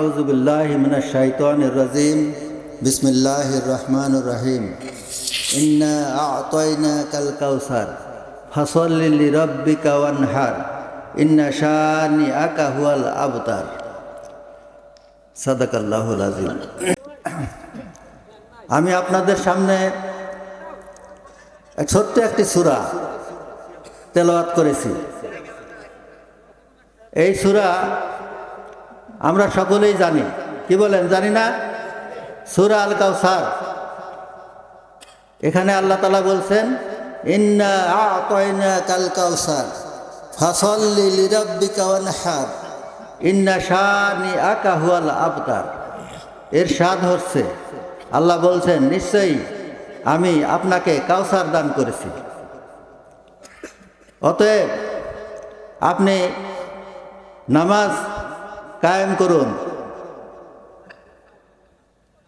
আউজুবিল্লাহমিনা শাইতান রাজিম। রহমান রাহিম। ইন্না আতয়না কাল কাউসার ফসল্লি রব্বি কাওয়ানহার ইন্না শানি আকা হুয়াল আবতার। সাদাকাল্লাহুল আজিম আমি আপনাদের সামনে ছোট্ট একটি সুরা তেলাওয়াত করেছি। এই সুরা আমরা সকলেই জানি। কি বলেন, জানি না? সুরা আল কাউসার এখানে আল্লাহ তালা বলছেন, ইন্না কাল কাউসার এর স্বাদ হচ্ছে, আল্লাহ বলছেন, নিশ্চয়ই আমি আপনাকে কাউসার দান করেছি। অতএব আপনি নামাজ কায়েম করুন।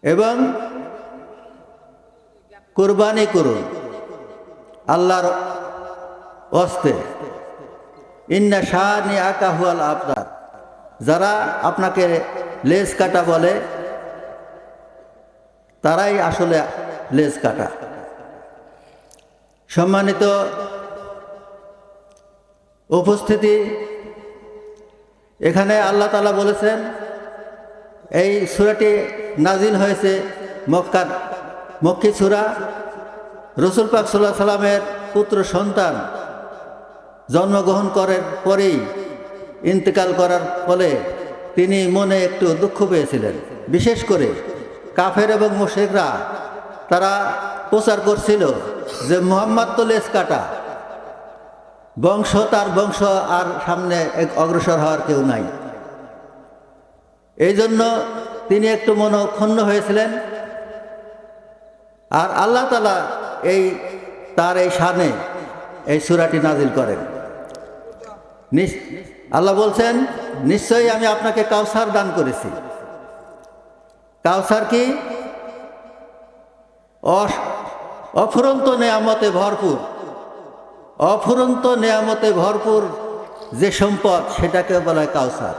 এবং কোরবানি করুন। আল্লাহর অস্তে ইন্না শাহানি আকাহুয়াল আবদার। যারা আপনাকে লেজ কাটা বলে, তারাই আসলে লেজ কাটা। সম্মানিত উপস্থিতি এখানে আল্লাহ তালা বলেছেন, এই সুরাটি নাজিল হয়েছে মক্কার, মক্কি সুরা রসুল পাক সাল্লাহ সাল্লামের পুত্র সন্তান জন্মগ্রহণ করার পরেই ইন্তেকাল করার ফলে তিনি মনে একটু দুঃখ পেয়েছিলেন। বিশেষ করে কাফের এবং মুশেকরা তারা প্রচার করছিল যে মোহাম্মদ তো লেস কাটা বংশ, তার বংশ আর সামনে এক অগ্রসর হওয়ার কেউ নাই। এই জন্য তিনি একটু মনক্ষুণ্ণ হয়েছিলেন। আর আল্লাহ তালা এই, তার এই শানে এই সুরাটি নাজিল করেন। আল্লাহ বলছেন, নিশ্চয়ই আমি আপনাকে কাউসার দান করেছি। কাউসার কি? অফুরন্ত নেয়ামতে ভরপুর। অফুরন্ত নেয়ামতে ভরপুর যে সম্পদ সেটাকে বলা হয় কাউসার।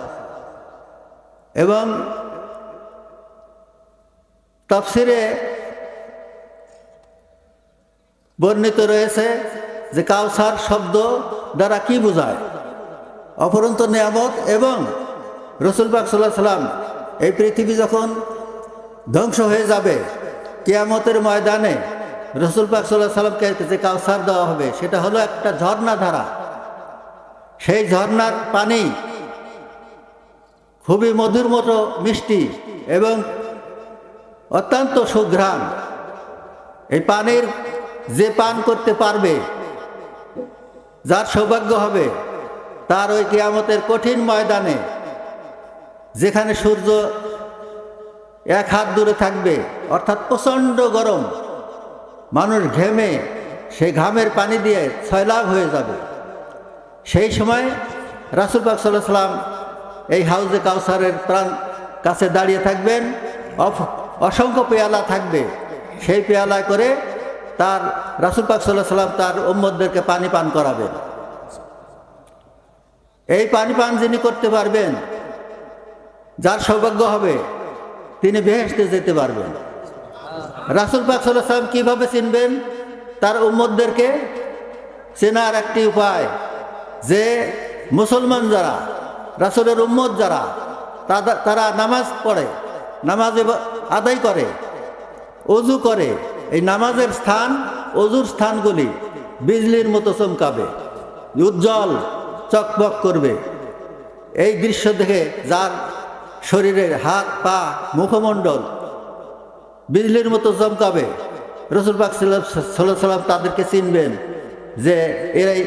এবং তফসিরে বর্ণিত রয়েছে যে কাউসার শব্দ দ্বারা কি বোঝায়? অফুরন্ত নেয়ামত এবং রসুল পাক সাল্লাহ সাল্লাম এই পৃথিবী যখন ধ্বংস হয়ে যাবে, কেয়ামতের ময়দানে রসুল পাক সাল্লাহ সাল্লামকে যে কাউসার দেওয়া হবে, সেটা হলো একটা ঝর্ণা ধারা। সেই ঝর্ণার পানি খুবই মধুর মতো মিষ্টি এবং অত্যন্ত সুঘ্রাণ। এই পানির যে পান করতে পারবে, যার সৌভাগ্য হবে, তার ওই কেয়ামতের কঠিন ময়দানে, যেখানে সূর্য এক হাত দূরে থাকবে, অর্থাৎ প্রচণ্ড গরম মানুষ ঘেমে, সেই ঘামের পানি দিয়ে ছয়লাভ হয়ে যাবে। সেই সময় রাসুল পাক সাল্লাম এই হাউজে কাউসারের প্রাণ কাছে দাঁড়িয়ে থাকবেন। অসংখ্য পেয়ালা থাকবে। সেই পেয়ালায় করে তার রাসুল পাক সাল্লাহ সাল্লাম তার উম্মদদেরকে পানি পান করাবেন। এই পানি পান যিনি করতে পারবেন, যার সৌভাগ্য হবে, তিনি বেহেসতে যেতে পারবেন। রাসুল পাক সাল্লাম কীভাবে চিনবেন? তার উম্মদদেরকে চেনার একটি উপায়, যে মুসলমান যারা, রাসুলের উম্মত যারা তারা নামাজ পড়ে, নামাজ আদায় করে, অজু করে, এই নামাজের স্থান, অজুর স্থানগুলি বিজলির মতো চমকাবে, উজ্জ্বল চকবক করবে। এই দৃশ্য দেখে যার শরীরের হাত, পা, মুখমণ্ডল বিজলির মতো চমকাবে রসুল পাক সাল্লাহ সাল্লাম তাদেরকে চিনবেন যে এরাই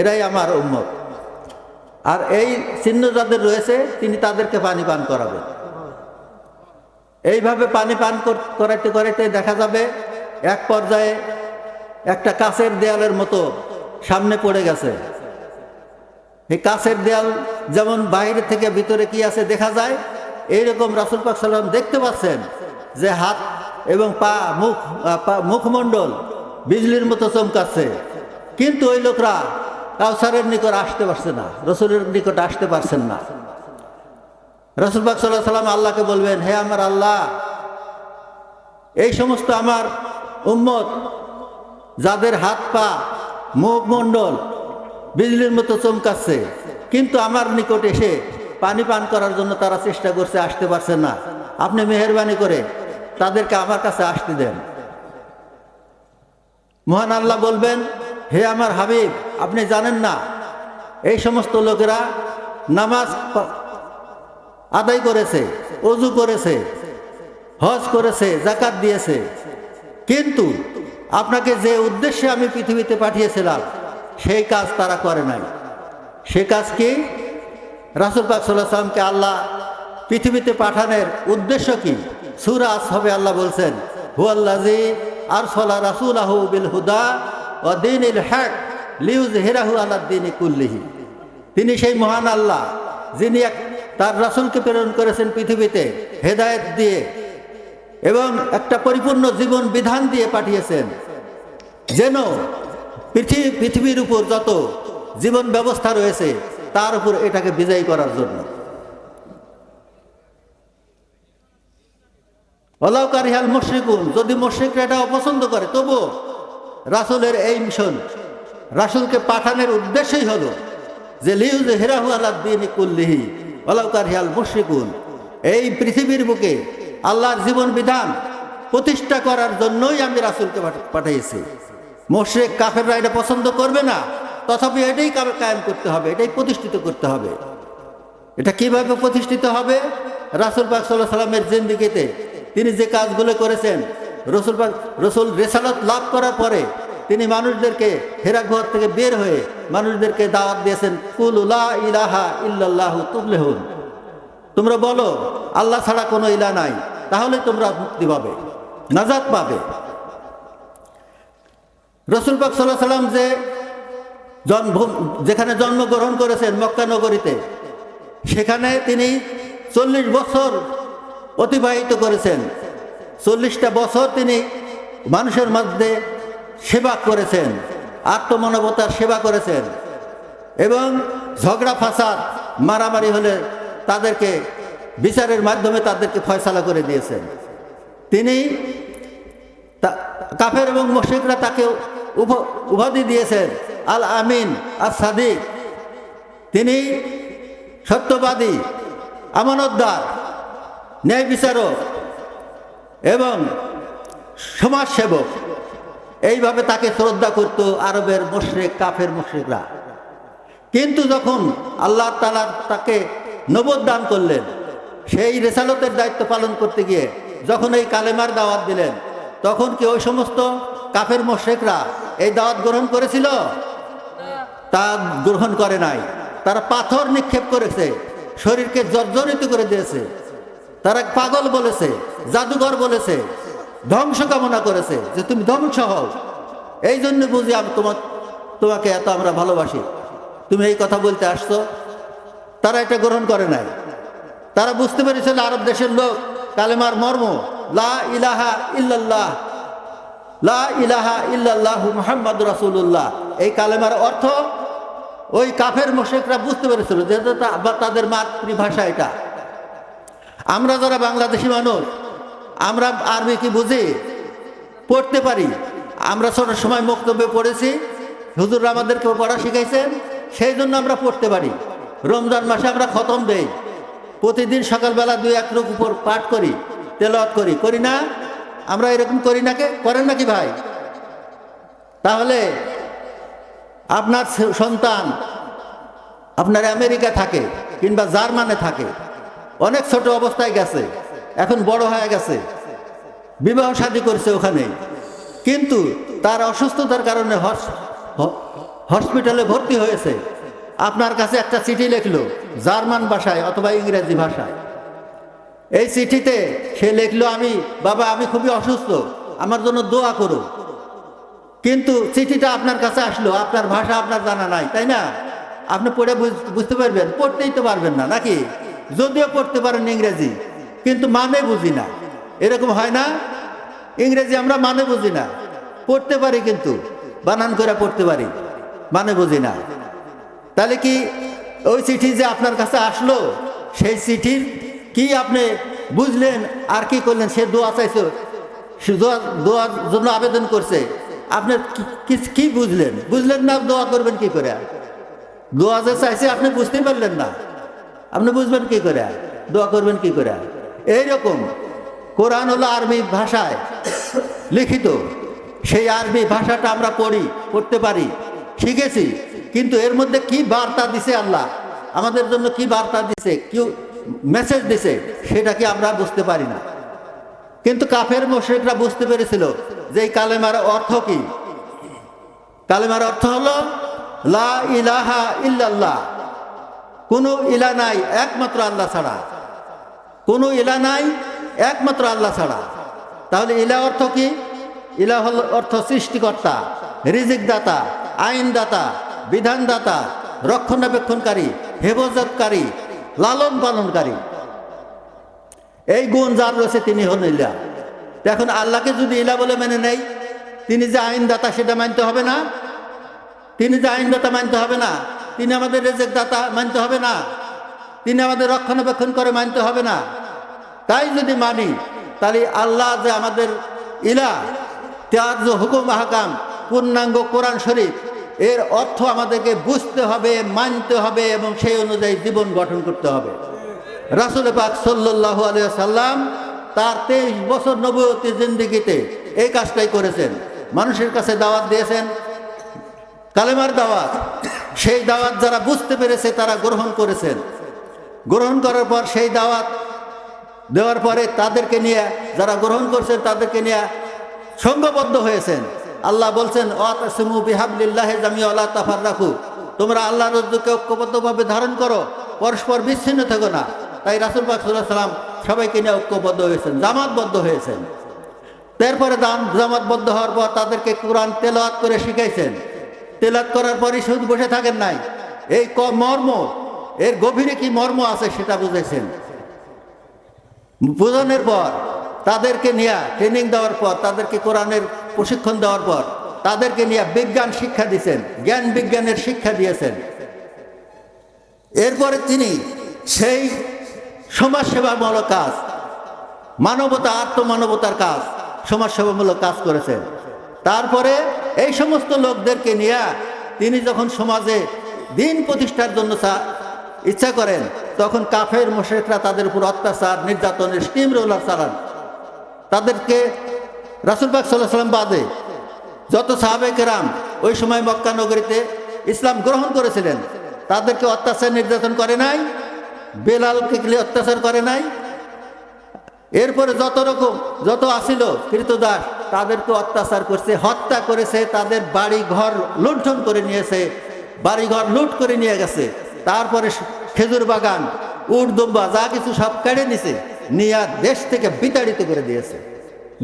এরাই আমার উম্মত। আর এই চিহ্ন যাদের রয়েছে, তিনি তাদেরকে পানি পান করাবেন। এইভাবে পানি পান করাইতে করাইতে দেখা যাবে, এক পর্যায়ে একটা কাছের দেয়ালের মতো সামনে পড়ে গেছে। এই কাছের দেয়াল যেমন বাইরে থেকে ভিতরে কি আছে দেখা যায়, এইরকম রাসুল পাক সাল্লাম দেখতে পাচ্ছেন যে হাত এবং পা মুখ মুখমণ্ডল বিজলির মতো চমকাচ্ছে। কিন্তু ওই লোকরা কাউসারের নিকট আসতে পারছে না, রসুলের নিকট আসতে পারছেন না। রসুলবাক সাল্লাহ সাল্লাম আল্লাহকে বলবেন, হে আমার আল্লাহ, এই সমস্ত আমার উম্মত, যাদের হাত, পা, মুখ, মণ্ডল বিজলির মতো চমকাচ্ছে, কিন্তু আমার নিকট এসে পানি পান করার জন্য তারা চেষ্টা করছে, আসতে পারছে না। আপনি মেহরবানি করে তাদেরকে আমার কাছে আসতে দেন। মহান আল্লাহ বলবেন, হে আমার হাবিব, আপনি জানেন না, এই সমস্ত লোকেরা নামাজ আদায় করেছে, অজু করেছে, হজ করেছে জাকাত দিয়েছে। কিন্তু আপনাকে যে উদ্দেশ্যে আমি পৃথিবীতে পাঠিয়েছিলাম, সেই কাজ তারা করে নাই। সে কাজ কি? রাসুল পাক সাল্লাহ সাল্লামকে আল্লাহ পৃথিবীতে পাঠানোর উদ্দেশ্য কি? সুরাস হবে, আল্লাহ বলছেন হুয়াল্লাজি আর সলা আহু বিল হুদা ও দিন ইল হ্যাক লিউজ হেরাহু আল্লাহ দিন কুল্লিহি। তিনি সেই মহান আল্লাহ, যিনি এক, তার রাসুলকে প্রেরণ করেছেন পৃথিবীতে হেদায়েত দিয়ে এবং একটা পরিপূর্ণ জীবন বিধান দিয়ে পাঠিয়েছেন। যেন পৃথিবী পৃথিবীর উপর যত জীবন ব্যবস্থা রয়েছে, তার উপর এটাকে বিজয়ী করার জন্য। অলাউকারিহাল মুশ্রিকুন, যদি মুশ্রিকরা এটা অপছন্দ করে, তবু রাসুলের এই মিশন, রাসুলকে পাঠানোর উদ্দেশ্যই হলো যে লিউজ হেরাহু আলাদ্দিন কুল্লিহি অলাউকারিহাল মুশ্রিকুন। এই পৃথিবীর বুকে আল্লাহর জীবন বিধান প্রতিষ্ঠা করার জন্যই আমি রাসুলকে পাঠা- পাঠিয়েছি। মোশেক কাফেররা এটা পছন্দ করবে না, তথাপি এটাই কায়েম করতে হবে, এটাই প্রতিষ্ঠিত করতে হবে। এটা কীভাবে প্রতিষ্ঠিত হবে? রাসুল পাক সাল্লাহ সাল্লামের জিন্দিগিতে তিনি যে কাজগুলো করেছেন, রসুল রসুল রেসালত লাভ করার পরে তিনি মানুষদেরকে হেরাঘর থেকে বের হয়ে মানুষদেরকে দাওয়াত দিয়েছেন, কুল ইলাহা ইল্লাল্লাহু তুফলেহুন। তোমরা বলো, আল্লাহ ছাড়া কোনো ইলা নাই, তাহলে তোমরা মুক্তি পাবে, নাজাত পাবে। রসুল পাক সাল্লাহ সাল্লাম যে জন্ম, যেখানে জন্মগ্রহণ করেছেন মক্কা নগরীতে, সেখানে তিনি চল্লিশ বছর অতিবাহিত করেছেন। চল্লিশটা বছর তিনি মানুষের মধ্যে সেবা করেছেন, আত্মমানবতার সেবা করেছেন এবং ঝগড়া, ফাসাদ, মারামারি হলে তাদেরকে বিচারের মাধ্যমে তাদেরকে ফয়সালা করে দিয়েছেন। তিনি কাফের এবং মুশরিকরা তাকে উপ- উপাধি দিয়েছেন, আল আমিন আর সাদিক। তিনি সত্যবাদী, আমানতদার ন্যায় বিচারক এবং সমাজসেবক, এইভাবে তাকে শ্রদ্ধা করত আরবের মুশরিক, কাফের মুশরিকরা। কিন্তু যখন আল্লাহ তালা তাকে নবদ দান করলেন, সেই রেসালতের দায়িত্ব পালন করতে গিয়ে যখন এই কালেমার দাওয়াত দিলেন, তখন কি ওই সমস্ত কাফের মোশেকরা এই দাওয়াত গ্রহণ করেছিল? তা গ্রহণ করে নাই। তারা পাথর নিক্ষেপ করেছে, শরীরকে জর্জরিত করে দিয়েছে। তারা পাগল বলেছে, জাদুঘর বলেছে, ধ্বংস কামনা করেছে যে তুমি ধ্বংস হও। এই জন্য বুঝি আমি তোমার তোমাকে এত আমরা ভালোবাসি। তুমি এই কথা বলতে আসছো, তারা এটা গ্রহণ করে নাই। তারা বুঝতে পেরেছিল আরব দেশের লোক কালেমার মর্ম, লা ইলাহা ইল্লাল্লাহ, লা ইলাহা ইল্লাল্লাহু মুহাম্মদ রাসূলুল্লাহ। এই কালেমার অর্থ, ওই কাফের মোশেকরা বুঝতে পেরেছিল যে এটা তা- বা তাদের মাতৃভাষা এটা। আমরা যারা বাংলাদেশি মানুষ, আমরা আরবি কি বুঝি? পড়তে পারি। আমরা ছোট সময় বক্তব্যে পড়েছি। হুজুর আমাদেরকে পড়া শিখাইছেন। সেই জন্য আমরা পড়তে পারি। রমজান মাসে আমরা খতম দেই। প্রতিদিন সকালবেলা দুই, এক লোক উপর পাঠ করি, তেলাওয়াত করি। করি না? আমরা এরকম করি নাকি করেন নাকি ভাই? তাহলে আপনার সন্তান আপনার আমেরিকা থাকে কিংবা জার্মানে থাকে। অনেক ছোট অবস্থায় গেছে, এখন বড় হয়ে গেছে। বিবাহ শাদী করছে ওখানে। কিন্তু তার অসুস্থতার কারণে হস- হসপিটালে ভর্তি হয়েছে। আপনার কাছে একটা চিঠি লিখলো, জার্মান ভাষায় অথবা ইংরেজি ভাষায়। এই চিঠিতে সে লিখলো, আমি, বাবা, আমি খুবই অসুস্থ, আমার জন্য দোয়া করো। কিন্তু চিঠিটা আপনার কাছে আসলো, আপনার ভাষা আপনার জানা নাই, তাই না? আপনি পড়ে বুঝ- বুঝতে পারবেন, পড়তেই তো পারবেন না, নাকি? যদিও পড়তে পারেন ইংরেজি, কিন্তু মানে বুঝি না। এরকম হয় না? ইংরেজি আমরা মানে বুঝি না। পড়তে পারি কিন্তু, বানান করে পড়তে পারি মানে বুঝি না। তাহলে কি ওই চিঠি যে আপনার কাছে আসলো, সেই চিঠির কি আপনি বুঝলেন আর কি করলেন? সে দোয়া চাইছো, সে দোয়া, দোয়ার জন্য আবেদন করছে। আপনি কি- বুঝলেন? বুঝলেন না, দোয়া করবেন কি করে? দোয়া যে চাইছে, আপনি বুঝতে পারলেন না। আপনি বুঝবেন কি করে? দোয়া করবেন কি করে? এইরকম কোরআন হলো আরবি ভাষায় লিখিত। সেই আরবি ভাষাটা আমরা পড়ি, পড়তে পারি, শিখেছি। কিন্তু এর মধ্যে কি বার্তা দিছে আল্লাহ? আমাদের জন্য কি বার্তা দিছে? কি মেসেজ দিছে? সেটা কি আমরা বুঝতে পারি না। কিন্তু কাফের মোশেকরা বুঝতে পেরেছিল যে এই কালেমার অর্থ কি? কালেমার অর্থ হলো, লা ইলাহা ইল্লাল্লাহ। কোনো ইলা নাই, একমাত্র আল্লাহ ছাড়া। কোনো ইলা নাই, একমাত্র আল্লাহ ছাড়া। তাহলে ইলা অর্থ কি? ইলা হল অর্থ সৃষ্টিকর্তা রিজিক দাতা আইন দাতা বিধান দাতা রক্ষণাবেক্ষণকারী, হেফাজতকারী, লালন পালনকারী। এই গুণ যার রয়েছে তিনি হন ইলা। এখন আল্লাহকে যদি ইলা বলে মেনে নেই, তিনি যে আইনদাতা সেটা মানতে হবে না? তিনি যে আইনদাতা মানতে হবে না? তিনি আমাদের রেজেক দাতা মানতে হবে না। তিনি আমাদের রক্ষণাবেক্ষণ করে মানতে হবে না। তাই যদি মানি, তাহলে আল্লাহ যে আমাদের ইলা তার যে হুকুম হাকাম পূর্ণাঙ্গ কোরআন শরীফ, এর অর্থ আমাদেরকে বুঝতে হবে, মানতে হবে এবং সেই অনুযায়ী জীবন গঠন করতে হবে। রাসুল পাক সাল্লাহু আলিয়া সাল্লাম তার তেইশ বছর নবতী জিন্দিগিতে এই কাজটাই করেছেন। মানুষের কাছে দাওয়াত দিয়েছেন। কালেমার দাওয়াত। সেই দাওয়াত যারা বুঝতে পেরেছে, তারা গ্রহণ করেছেন। গ্রহণ করার পর সেই দাওয়াত দেওয়ার পরে তাদেরকে নিয়ে, যারা গ্রহণ করছেন, তাদেরকে নিয়ে সঙ্গবদ্ধ হয়েছেন। আল্লাহ বলছেন তাফার রাখু তোমরা আল্লাহ রজ্জুকে ঐক্যবদ্ধভাবে ধারণ করো, পরস্পর বিচ্ছিন্ন থেকো না। তাই রাসুল সাল্লাম সবাইকে নিয়ে ঐক্যবদ্ধ হয়েছেন, জামাতবদ্ধ হয়েছেন। তারপরে জামাতবদ্ধ হওয়ার পর তাদেরকে কোরআন তেলাওয়াত করে শিখাইছেন। তেলাওয়াত করার পরই শুধু বসে থাকেন নাই। এই মর্ম, এর গভীরে কি মর্ম আছে সেটা বুঝেছেন? বোঝানোর পর, তাদেরকে নিয়ে ট্রেনিং দেওয়ার পর, তাদেরকে কোরআনের প্রশিক্ষণ দেওয়ার পর, তাদেরকে নিয়ে বিজ্ঞান শিক্ষা দিয়েছেন, জ্ঞান বিজ্ঞানের শিক্ষা দিয়েছেন। এরপরে তিনি সেই সমাজসেবামূলক কাজ, মানবতা, আত্মমানবতার কাজ, সমাজসেবামূলক কাজ করেছেন। তারপরে এই সমস্ত লোকদেরকে নিয়ে তিনি যখন সমাজে দিন প্রতিষ্ঠার জন্য ইচ্ছা করেন, তখন কাফের মোশেকরা তাদের উপর অত্যাচার, নির্যাতনের স্টিম রোলার চালান। তাদেরকে রাসুলবাগ সাল্লাহ সাল্লাম বাদে যত সাহাবেকেরাম ওই সময় মক্কা নগরীতে ইসলাম গ্রহণ করেছিলেন, তাদেরকে অত্যাচার, নির্যাতন করে নাই, বেলালকে অত্যাচার করে নাই। এরপরে যত রকম, যত আসিল কৃতদাস তাদেরকে অত্যাচার করছে, হত্যা করেছে, তাদের বাড়ি ঘর লুণ্ঠন করে নিয়েছে বাড়ি ঘর লুট করে নিয়ে গেছে। তারপরে খেজুর বাগান, উট, দুম্বা, যা কিছু সব কেড়ে নিছে, নিয়ে দেশ থেকে বিতাড়িত করে দিয়েছে।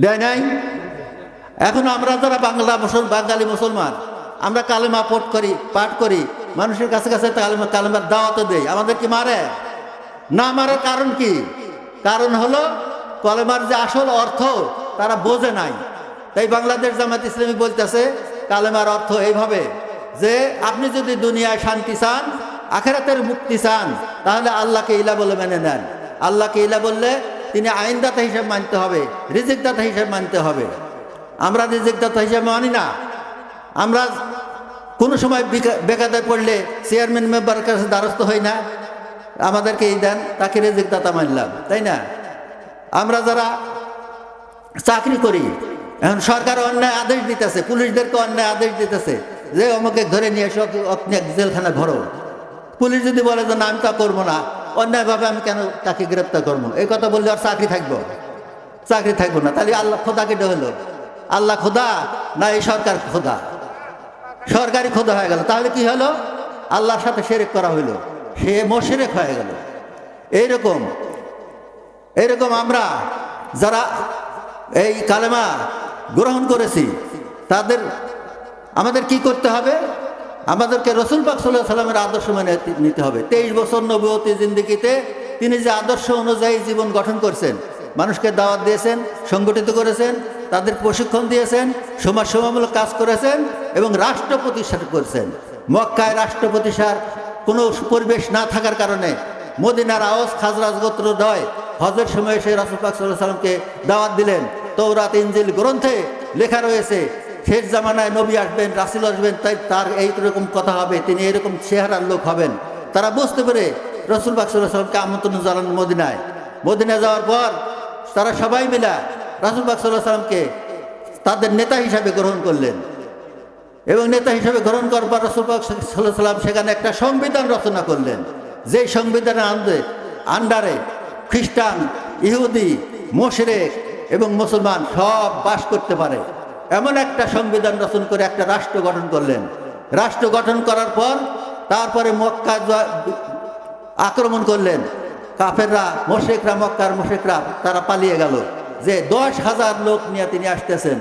দেয় নাই? এখন আমরা যারা বাংলা মুসল, বাঙালি মুসলমান, আমরা কালেমা পাঠ করি পাঠ করি, মানুষের কাছে কাছে কালেমা, কালেমার দাওয়াতও দেই, আমাদের কি মারে? না মারার কারণ কি? কারণ হলো, কলেমার যে আসল অর্থ, তারা বোঝে নাই। তাই বাংলাদেশ জামাত ইসলামী বলতেছে, কালেমার অর্থ এইভাবে, যে আপনি যদি দুনিয়ায় শান্তি চান, আখেরাতের মুক্তি চান, তাহলে আল্লাহকে ইলা বলে মেনে নেন। আল্লাহকে ইলা বললে তিনি আইনদাতা হিসেবে মানতে হবে, রিজিকদাতা হিসেবে মানতে হবে। আমরা রিজিকদাতা হিসেবে মানি না। আমরা কোনো সময় বিকা- বেকাদায় পড়লে চেয়ারম্যান মেম্বারের কাছে দ্বারস্থ হই না। আমাদেরকে এই দেন, তাকে রেজিক দাতা মানলাম, তাই না? আমরা যারা চাকরি করি এখন সরকার অন্যায় আদেশ দিতেছে, পুলিশদেরকে অন্যায় আদেশ দিতেছে, যে আমাকে ধরে নিয়ে এসে জেলখানা ঘরো পুলিশ যদি বলে যে না, আমি তা করব না, অন্যায়ভাবে আমি কেন তাকে গ্রেপ্তার করব? এই কথা বললে আর চাকরি থাকব? চাকরি থাকব না। তাহলে আল্লাহ খোদাকে হলো। আল্লাহ খোদা না এই সরকার খোদা? সরকারি খোদা হয়ে গেল। তাহলে কি হলো? আল্লাহর সাথে সেরেক করা হইল। সে মোশেরেক হয়ে গেল। এইরকম এইরকম আমরা যারা এই কালেমা গ্রহণ করেছি। তাদের, আমাদের কি করতে হবে? আমাদেরকে রসুল পাক সাল্লাহ সাল্লামের আদর্শ মেনে নিতে হবে। তেইশ বছর নবতী জিন্দিগিতে তিনি যে আদর্শ অনুযায়ী জীবন গঠন করছেন, মানুষকে দাওয়াত দিয়েছেন, সংগঠিত করেছেন, তাদের প্রশিক্ষণ দিয়েছেন সমাজ সেবামূলক কাজ করেছেন এবং রাষ্ট্র প্রতিষ্ঠা করেছেন। মক্কায় রাষ্ট্র প্রতিষ্ঠার কোনো পরিবেশ না থাকার কারণে মদিনার আওয়াজ খাজরাজ গোত্র নয়। হজের সময় সেই রাসুল পাক সাল্লাহ সাল্লামকে দাওয়াত দিলেন। তৌরাত ইঞ্জিল গ্রন্থে লেখা রয়েছে শেষ জামানায় নবী আসবেন, রাসিল আসবেন, তাই তার এইরকম কথা হবে, তিনি এরকম চেহারার লোক হবেন। তারা বুঝতে পেরে রসুল পাক সাল্লাহ আমন্ত্রণ জানান মদিনায়। মদিনায় যাওয়ার পর তারা সবাই মিলা রাসুল পাক সাল্লাহ সাল্লামকে তাদের নেতা হিসাবে গ্রহণ করলেন। এবং নেতা হিসাবে গ্রহণ করার পর রসুল সাল্লাম সেখানে একটা সংবিধান রচনা করলেন। যেই সংবিধানের আন্দে আন্ডারে খ্রিস্টান, ইহুদি, মোশরেক এবং মুসলমান সব বাস করতে পারে। এমন একটা সংবিধান রচন করে একটা রাষ্ট্র গঠন করলেন। রাষ্ট্র গঠন করার পর তারপরে মক্কা আক্রমণ করলেন। কাফেররা, মোশেকরা, মক্কার মোশেকরা, তারা পালিয়ে গেল। যে দশ হাজার লোক নিয়ে তিনি আসতেছেন,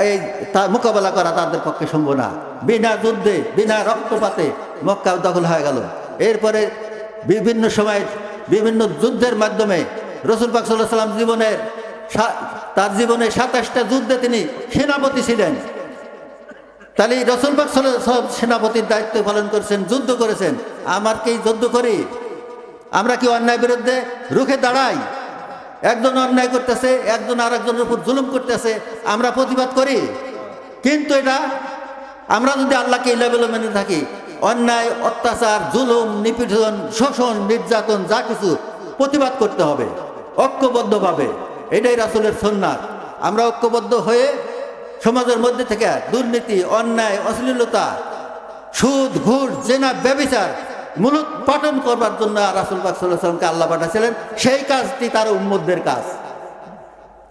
এই তার মোকাবেলা করা তাদের পক্ষে সম্ভব না। বিনা যুদ্ধে, বিনা রক্তপাতে মক্কা দখল হয়ে গেল। এরপরে বিভিন্ন সময় বিভিন্ন যুদ্ধের মাধ্যমে রসুল পাক সাল্লাহ সাল্লাম জীবনের তার জীবনে সাতাশটা যুদ্ধে তিনি সেনাপতি ছিলেন। তাহলে রসুল পাক সাল্লাল্লাহু আলাইহি ওয়াসাল্লাম সেনাপতির দায়িত্ব পালন করেছেন, যুদ্ধ করেছেন। আমার কি যুদ্ধ করি? আমরা কি অন্যায় বিরুদ্ধে রুখে দাঁড়াই? একজন অন্যায় করতেছে, একজন আর একজনের উপর জুলুম করতেছে, আমরা প্রতিবাদ করি? কিন্তু এটা আমরা যদি আল্লাহকে এই মেনে থাকি, অন্যায়, অত্যাচার, জুলুম, নিপীড়ন, শোষণ, নির্যাতন, যা কিছু প্রতিবাদ করতে হবে, ঐক্যবদ্ধভাবে। এটাই রাসুলের সন্ন্যাস আমরা ঐক্যবদ্ধ হয়ে সমাজের মধ্যে থেকে দুর্নীতি, অন্যায়, অশ্লীলতা, সুদ, ঘুষ, জেনা, ব্যবিচার মূলত পাঠন করবার জন্য রাসুল পাক আল্লাহ পাঠাছিলেন। সেই কাজটি তার উম্মদের কাজ।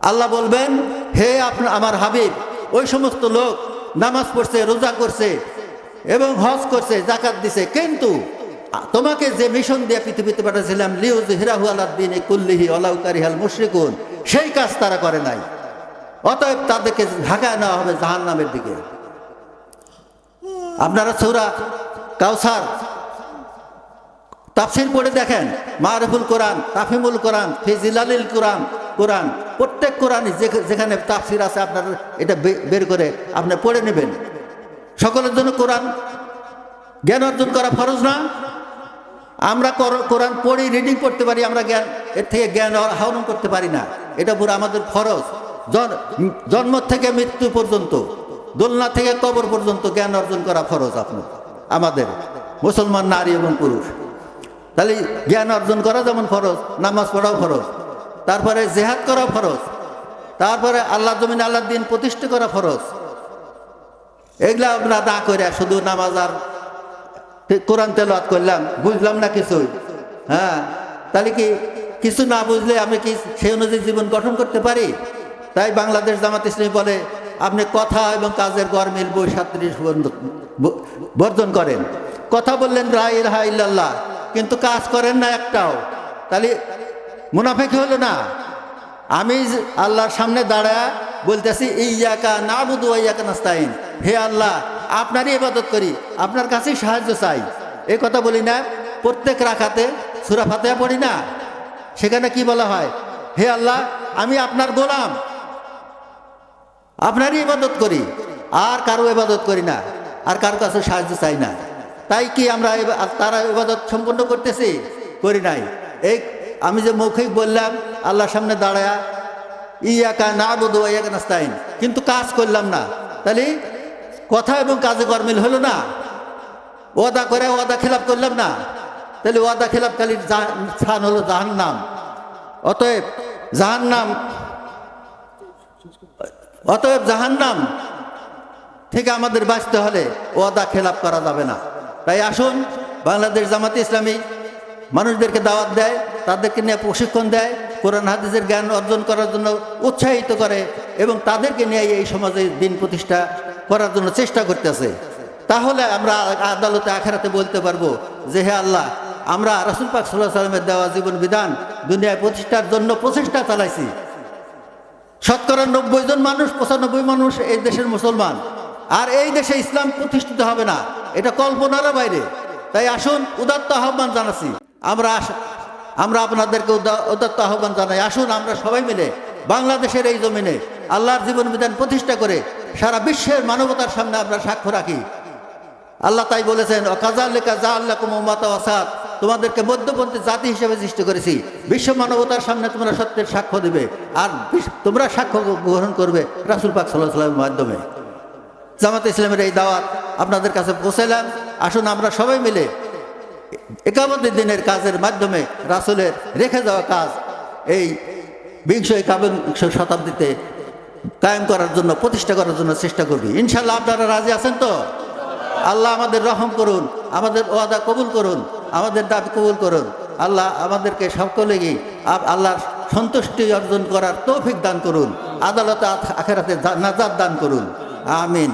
আল্লাহ বলবেন, হে আপনার আমার হাবিব, ওই সমস্ত লোক নামাজ পড়ছে, রোজা করছে এবং হজ করছে জাকাত দিছে। কিন্তু তোমাকে যে মিশন দিয়ে পৃথিবীতে পাঠাছিলাম লিউজ হিরাহু আলাদ্দিন কুল্লিহি অলাউকারিহাল মুশরিকুন সেই কাজ তারা করে নাই। অতএব তাদেরকে ঢাকায় নেওয়া হবে জাহান নামের দিকে। আপনারা সৌরা কাউসার তাফসির পড়ে দেখেন। মারফুল কোরআন তাফিমুল কোরআন ফিজিলালিল কোরআন কোরআন, প্রত্যেক কোরআন যেখানে তাফসির আছে আপনারা এটা বের করে আপনি পড়ে নেবেন। সকলের জন্য কোরআন জ্ঞান অর্জন করা ফরজ না। আমরা কর- কোরআন পড়ি রিডিং করতে পারি, আমরা জ্ঞান, এর থেকে জ্ঞান আহরণ করতে পারি না। এটা পুরো আমাদের ফরজ। জন্ম থেকে মৃত্যু পর্যন্ত, দোলনা থেকে কবর পর্যন্ত জ্ঞান অর্জন করা ফরজ আপনার আমাদের, মুসলমান, নারী এবং পুরুষ। তাহলে জ্ঞান অর্জন করা যেমন ফরজ, নামাজ পড়াও ফরজ, তারপরে জেহাদ করা ফরজ, তারপরে আল্লাহ জমিন আল্লাহ দিন প্রতিষ্ঠা করা ফরজ। এগুলা আমরা না করে শুধু নামাজ আর কোরআন তেলাওয়াত করলাম, বুঝলাম না কিছুই হ্যাঁ? তাহলে কি কিছু না বুঝলে আমি কি সেই অনুযায়ী জীবন গঠন করতে পারি? তাই বাংলাদেশ জামাত ইসলামী বলে, আপনি কথা এবং কাজের গড় মিল বই সাত্রিশ বর্জন করেন। কথা বললেন রাই রাহা ইল্লাল্লাহ, কিন্তু কাজ করেন না একটাও। তাহলে মুনাফেকি হলো না। আমি আল্লাহর সামনে দাঁড়ায় বলতেছি ইয়াকা না বুধু ইয়াকা নাস্তাইন হে আল্লাহ, আপনারই ইবাদত করি, আপনার কাছেই সাহায্য চাই। এই কথা বলি না, প্রত্যেক রাখাতে সুরা ফাতেহা পড়ি না। সেখানে কি বলা হয়? হে আল্লাহ, আমি আপনার গোলাম। আপনারই ইবাদত করি, আর কারও ইবাদত করি না, আর কারও কাছে সাহায্য চাই না। তাই কি আমরা তারা ইবাদত সম্পন্ন করতেছি? করি নাই। এই আমি যে মৌখিক বললাম, আল্লাহর সামনে দাঁড়ায়া, ইয়াকা না বোধ ইয়াকা কিন্তু কাজ করলাম না। তাহলে কথা এবং কাজে গরমিল হলো না। ওয়াদা করে ওয়াদা খেলাপ করলাম না। তাহলে ওয়াদা খেলাপ খালি স্থান হলো জাহান্নাম। অতএব জাহান্নাম অতএব জাহান্নাম থেকে আমাদের বাঁচতে হলে ওয়াদা খেলাপ করা যাবে না। তাই আসুন, বাংলাদেশ জামাতে ইসলামী মানুষদেরকে দাওয়াত দেয়, তাদেরকে নিয়ে প্রশিক্ষণ দেয়, কোরআন, হাদিসের জ্ঞান অর্জন করার জন্য উৎসাহিত করে এবং তাদেরকে নিয়ে এই সমাজে দিন প্রতিষ্ঠা করার জন্য চেষ্টা করতেছে। তাহলে আমরা আদালতে, আখেরাতে বলতে পারব যে হে আল্লাহ আমরা রাসুল পাক সাল্লাহ সাল্লামের দেওয়া জীবন বিধান, দুনিয়ায় প্রতিষ্ঠার জন্য প্রচেষ্টা চালাইছি। শতকরা নব্বই জন মানুষ, পঁচানব্বই মানুষ এই দেশের মুসলমান। আর এই দেশে ইসলাম প্রতিষ্ঠিত হবে না, এটা কল্পনার বাইরে। তাই আসুন, উদাত্ত আহ্বান জানাচ্ছি। আমরা আমরা আপনাদেরকে উদা- উদাত্ত আহ্বান জানাই। আসুন, আমরা সবাই মিলে বাংলাদেশের এই জমিনে আল্লাহর জীবন বিধান প্রতিষ্ঠা করে সারা বিশ্বের মানবতার সামনে আমরা সাক্ষ্য রাখি। আল্লাহ তাই বলেছেন কাজা লেখা যা আল্লাহ কুমাতা তোমাদেরকে মধ্যপন্থী জাতি হিসেবে সৃষ্টি করেছি। বিশ্ব মানবতার সামনে তোমরা সত্যের সাক্ষ্য দেবে। আর তোমরা সাক্ষ্য গ্রহণ করবে রাসুল পাক সাল্লাহ সাল্লামের মাধ্যমে। জামাত ইসলামের এই দাওয়াত আপনাদের কাছে পৌঁছালাম আসুন আমরা সবাই মিলে একাবদ্ধ দিনের কাজের মাধ্যমে রাসুলের রেখে যাওয়া কাজ এই বিংশ একাবিংশ শতাব্দীতে কায়েম করার জন্য, প্রতিষ্ঠা করার জন্য চেষ্টা করবি। ইনশাল্লাহ আপনারা রাজি আছেন তো? আল্লাহ আমাদের রহম করুন, আমাদের ওয়াদা কবুল করুন, আমাদের দাবি কবুল করুন। আল্লাহ আমাদেরকে সকলেই আল্লাহর সন্তুষ্টি অর্জন করার তৌফিক দান করুন, আদালতে আখ- আখেরাতে নাজাদ দান করুন। আমিন।